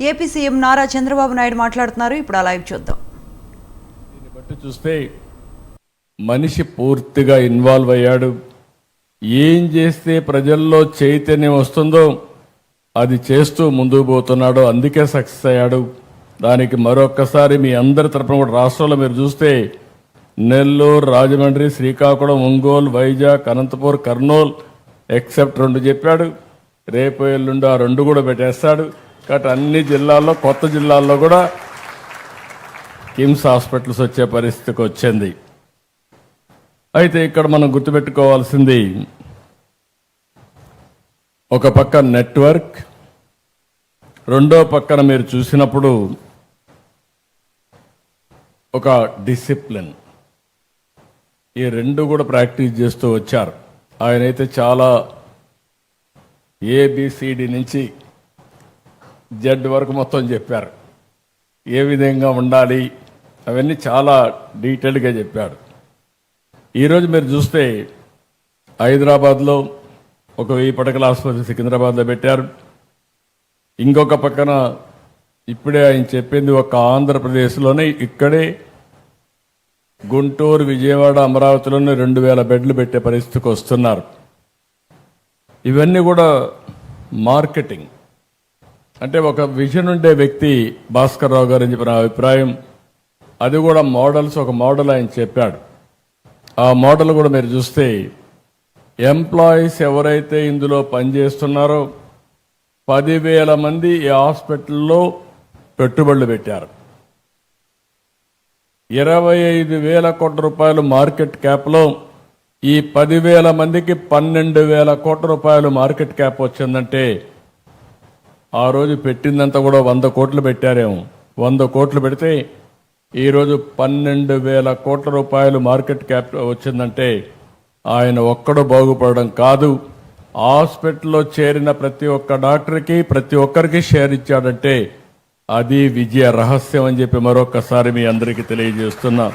AP CM Nara Chandrababu Naidu మాట్లాడుతున్నారు. ఇప్పుడు ఆ లైవ్ చూద్దాం. దీన్ని బట్టి చూస్తే మనిషి పూర్తిగా ఇన్వాల్వ్ అయ్యాడు. ఏం చేస్తే ప్రజల్లో చైతన్యం వస్తుందో అది చేస్తూ ముందుకు పోతున్నాడు. అందుకే సక్సెస్ అయ్యాడు. దానికి మరొక్కసారి మీ అందరి తరపున కూడా రాష్ట్రంలో మీరు చూస్తే నెల్లూరు రాజమండ్రి శ్రీకాకుళం ఒంగోలు వైజాగ్ అనంతపూర్ కర్నూలు ఎక్సెప్ట్ రెండు చెప్పాడు. రేపు ఎల్లుండి ఆ రెండు కూడా పెట్టేస్తాడు. కాబట్టి అన్ని జిల్లాల్లో కొత్త జిల్లాల్లో కూడా కిమ్స్ హాస్పిటల్స్ వచ్చే పరిస్థితికి వచ్చింది. అయితే ఇక్కడ మనం గుర్తుపెట్టుకోవాల్సింది ఒక పక్క నెట్వర్క్ రెండో పక్కన మీరు చూసినప్పుడు ఒక డిసిప్లిన్. ఈ రెండు కూడా ప్రాక్టీస్ చేస్తూ వచ్చారు. ఆయనైతే చాలా ఏబిసిడి నుంచి జెడ్ వరకు మొత్తం చెప్పారు. ఏ విధంగా ఉండాలి? అవన్నీ చాలా డీటెయిల్డ్గా చెప్పాడు ఈరోజు మీరు చూస్తే హైదరాబాద్లో ఒక వెయ్యి పడకల ఆసుపత్రి సికింద్రాబాద్లో పెట్టారు. ఇంకొక పక్కన ఇప్పుడే ఆయన చెప్పింది ఒక ఆంధ్రప్రదేశ్లోనే ఇక్కడే గుంటూరు విజయవాడ అమరావతిలోనే రెండు వేల బెడ్లు పెట్టే పరిస్థితికి వస్తున్నారు. ఇవన్నీ కూడా మార్కెటింగ్. అంటే ఒక విజన్ ఉండే వ్యక్తి భాస్కర్ రావు గారు చెప్పిన అభిప్రాయం అది కూడా మోడల్స్ ఒక మోడల్ ఆయన చెప్పాడు. ఆ మోడల్ కూడా మీరు చూస్తే ఎంప్లాయీస్ ఎవరైతే ఇందులో పనిచేస్తున్నారో పదివేల మంది ఈ హాస్పిటల్లో పెట్టుబడులు పెట్టారు. ఇరవై ఐదు వేల కోట్ల రూపాయలు మార్కెట్ క్యాప్లో ఈ పదివేల మందికి పన్నెండు వేల కోట్ల రూపాయలు మార్కెట్ క్యాప్ వచ్చిందంటే ఆ రోజు పెట్టిందంతా కూడా వంద కోట్లు పెట్టారేమో. వంద కోట్లు పెడితే ఈరోజు పన్నెండు వేల కోట్ల రూపాయలు మార్కెట్ క్యాప్ వచ్చిందంటే ఆయన ఒక్కడు బాగుపడడం కాదు. హాస్పిటల్లో చేరిన ప్రతి ఒక్క డాక్టర్కి ప్రతి ఒక్కరికి షేర్ ఇచ్చాడంటే అది విజయ రహస్యం అని చెప్పి మరొకసారి మీ అందరికీ తెలియజేస్తున్నా.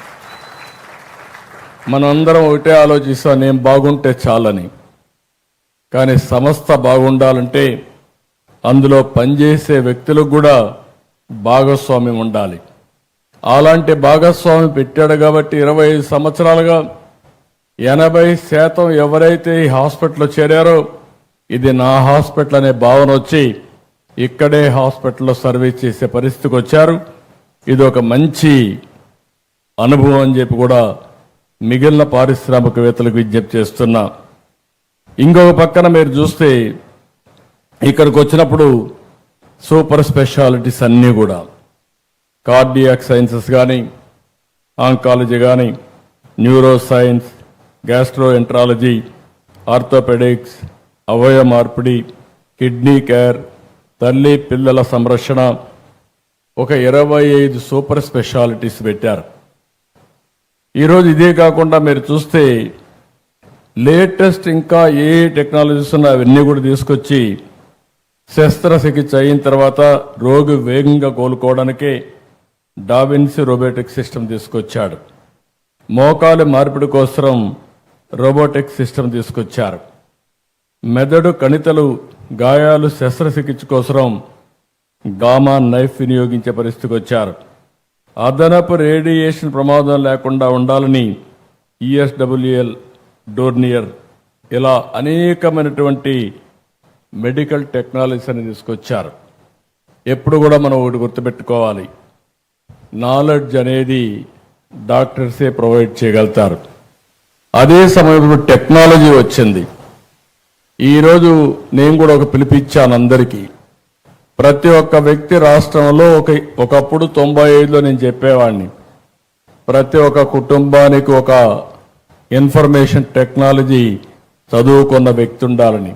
మనందరం ఒకటే ఆలోచిస్తాం నేను బాగుంటే చాలని. కానీ సంస్థ బాగుండాలంటే అందులో పనిచేసే వ్యక్తులకు కూడా భాగస్వామ్యం ఉండాలి. అలాంటి భాగస్వామి పెట్టాడు కాబట్టి ఇరవై ఐదు సంవత్సరాలుగా ఎనభై శాతం ఎవరైతే ఈ హాస్పిటల్లో చేరారో ఇది నా హాస్పిటల్ అనే భావన వచ్చి ఇక్కడే హాస్పిటల్లో సర్వీస్ చేసే పరిస్థితికి వచ్చారు. ఇది ఒక మంచి అనుభవం అని చెప్పి కూడా మిగిలిన పారిశ్రామికవేత్తలకు విజ్ఞప్తి చేస్తున్నా. ఇంకొక పక్కన మీరు చూస్తే ఇక్కడికి వచ్చినప్పుడు సూపర్ స్పెషాలిటీస్ అన్నీ కూడా. కార్డియాక్ సైన్సెస్ కానీ ఆంకాలజీ కానీ neuro science gastroenterology orthopaedics అవయవ మార్పిడి కిడ్నీ కేర్ తల్లి పిల్లల సంరక్షణ ఒక ఇరవై ఐదు సూపర్ స్పెషాలిటీస్ పెట్టారు. ఈరోజు ఇదే కాకుండా మీరు చూస్తే లేటెస్ట్ ఇంకా ఏ టెక్నాలజీస్ ఉన్నా అవన్నీ కూడా తీసుకొచ్చి శస్త్రచికిత్స అయిన తర్వాత రోగి వేగంగా కోలుకోవడానికే డాబిన్స్ రోబోటిక్ సిస్టమ్ తీసుకొచ్చాడు. మోకాలు మార్పిడి కోసం రోబోటిక్ సిస్టమ్ తీసుకొచ్చారు. మెదడు కణితలు గాయాలు శస్త్రచికిత్స కోసం గామా నైఫ్ వినియోగించే పరిస్థితికి వచ్చారు. అదనపు రేడియేషన్ ప్రమాదం లేకుండా ఉండాలని ఈఎస్డబ్ల్యూఎల్ డోర్నియర్ ఇలా అనేకమైనటువంటి మెడికల్ టెక్నాలజీస్ అని తీసుకొచ్చారు. ఎప్పుడు కూడా మనం ఒకటి గుర్తుపెట్టుకోవాలి. నాలెడ్జ్ అనేది డాక్టర్సే ప్రొవైడ్ చేయగలుగుతారు. అదే సమయంలో టెక్నాలజీ వచ్చింది. ఈరోజు నేను కూడా ఒక పిలిపించాను అందరికీ. ప్రతి ఒక్క వ్యక్తి రాష్ట్రంలో ఒక ఒకప్పుడు తొంభై ఐదులో నేను చెప్పేవాడిని ప్రతి ఒక్క కుటుంబానికి ఒక ఇన్ఫర్మేషన్ టెక్నాలజీ చదువుకున్న వ్యక్తి ఉండాలని.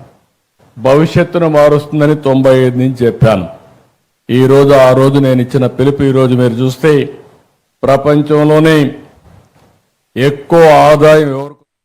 భవిష్యత్తును మారుస్తుందని తొంభై ఐదు నుంచి చెప్పాను. ఈరోజు ఆ రోజు నేను ఇచ్చిన పిలుపు ఈరోజు మీరు చూస్తే ప్రపంచంలోనే ఎక్కువ ఆదాయం ఎవరు